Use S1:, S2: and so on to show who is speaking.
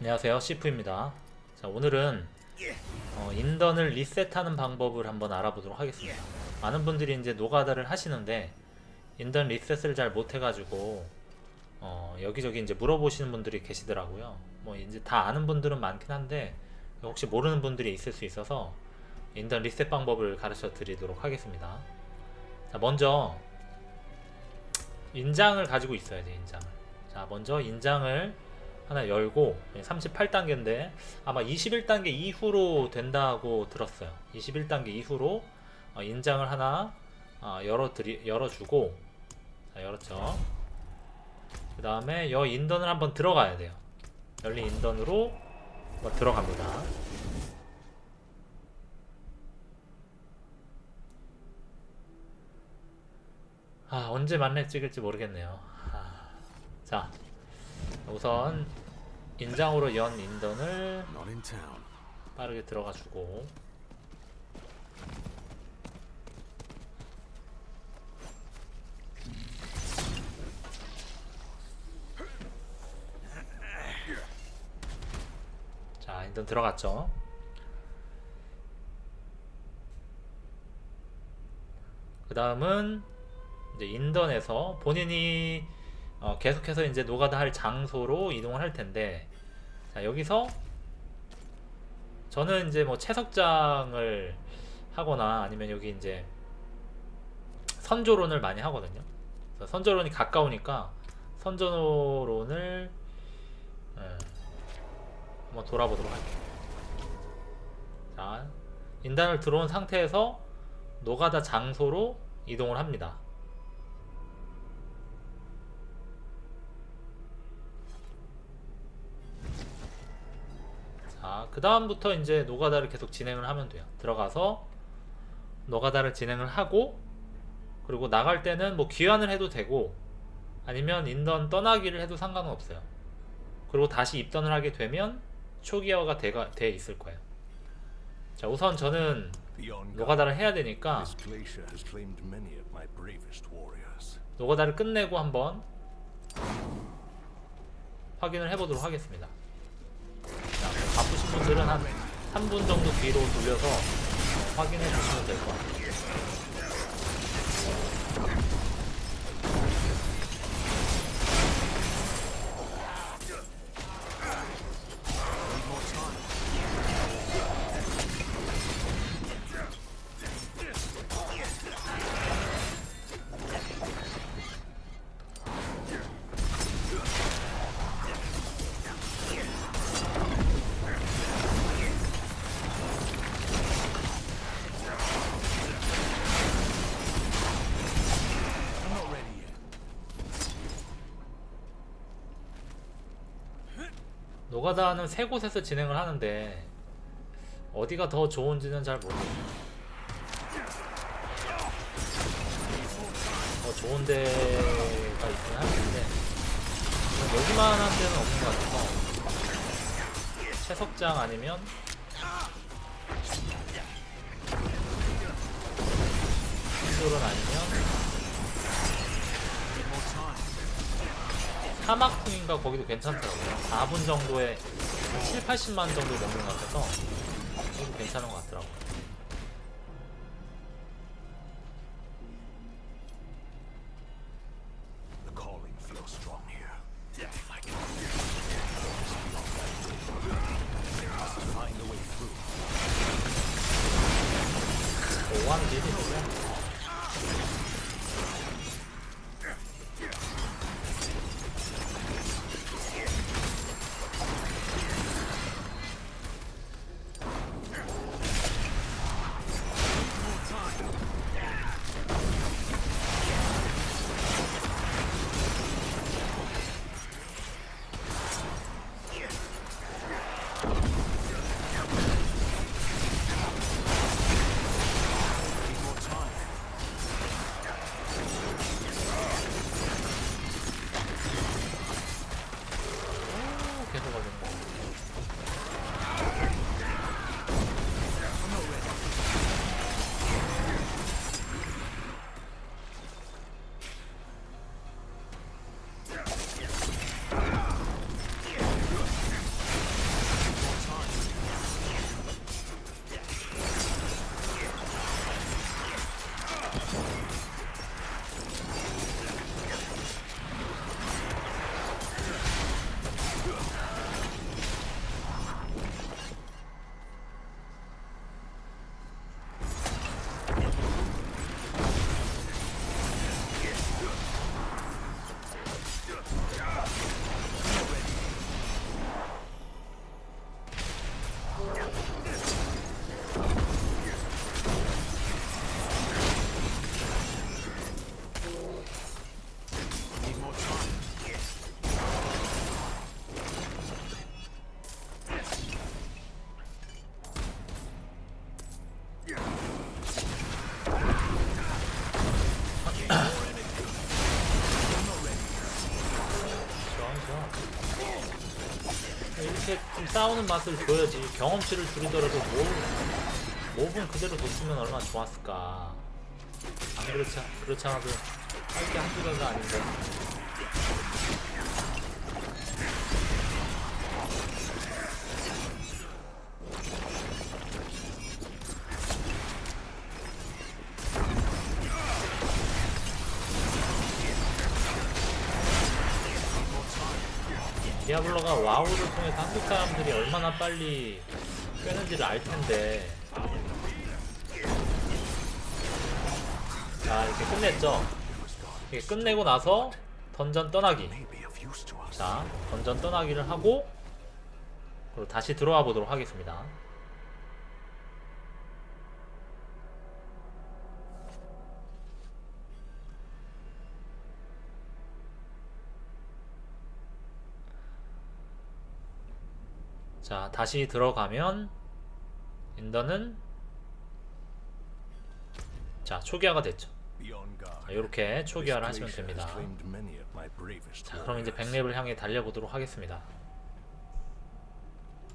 S1: 안녕하세요. 시프입니다. 자 오늘은 어, 인던을 리셋하는 방법을 한번 알아보도록 하겠습니다. 많은 분들이 이제 노가다를 하시는데 인던 리셋을 잘 못해가지고 어, 여기저기 이제 물어보시는 분들이 계시더라고요. 뭐 이제 다 아는 분들은 많긴 한데 혹시 모르는 분들이 있을 수 있어서 인던 리셋 방법을 가르쳐 드리도록 하겠습니다. 자 먼저 인장을 가지고 있어야 돼 인장을. 자 먼저 인장을 하나 열고 38단계인데 아마 21단계 이후로 된다고 들었어요. 21단계 이후로 어, 인장을 하나 어, 열어 드리 열어주고 자, 열었죠. 그 다음에 여 인던을 한번 들어가야 돼요. 열린 인던으로 한번 들어갑니다. 아 언제 만렙 찍을지 모르겠네요. 아, 자 우선 인장으로 연 인던을. 빠르게 들어가 주고 자 인던 들어갔죠 그 다음은 이제 인던에서 본인이 어, 계속해서 이제 노가다 할 장소로 이동을 할 텐데 자 여기서 저는 이제 뭐 채석장을 하거나 아니면 여기 이제 선조론을 많이 하거든요. 선조론이 가까우니까 선조론을 예, 한번 돌아보도록 할게요. 자, 인단을 들어온 상태에서 노가다 장소로 이동을 합니다. 자, 그 다음부터 이제 노가다를 계속 진행을 하면 돼요. 들어가서 노가다를 진행을 하고 그리고 나갈 때는 뭐 귀환을 해도 되고 아니면 인던 떠나기를 해도 상관은 없어요. 그리고 다시 입던을 하게 되면 초기화가 돼가, 돼 있을 거예요. 자, 우선 저는 노가다를 해야 되니까. 노가다를 끝내고 한번 확인을 해보도록 하겠습니다. 분들은 한 3분 정도 뒤로 돌려서 어, 확인해 주시면 될 것 같아요. 노가다는 세 곳에서 진행을 하는데 어디가 더 좋은지는 잘 모르겠어요. 더 좋은 데가 있긴 한데 여기만 한 데는 없는 것 같아서 채석장 아니면 한솔은 아니면 사막풍인가 거기도 괜찮더라고요. 4분 정도에 한 7, 80만 정도 먹는 것 같아서 거기도 괜찮은 것 같더라고요.
S2: Strong here.
S1: 이렇게 좀 싸우는 맛을 줘야지. 경험치를 줄이더라도 뭐 몹은 그대로 뒀으면 얼마나 좋았을까. 안 그렇지 그렇지 않아도 할게 한두 개가 아닌데 디아블로가 와우를 통해서 한국 사람들이 얼마나 빨리 꿰는지를 알 텐데. 자, 이렇게 끝냈죠? 이렇게 끝내고 나서 던전 떠나기. 자, 던전 떠나기를 하고, 그리고 다시 들어와 보도록 하겠습니다. 자, 다시 들어가면 인더는 자, 초기화가 됐죠. 자, 이렇게 초기화를 하시면 됩니다. 자, 그럼 이제. 100렙을 향해 달려보도록 하겠습니다.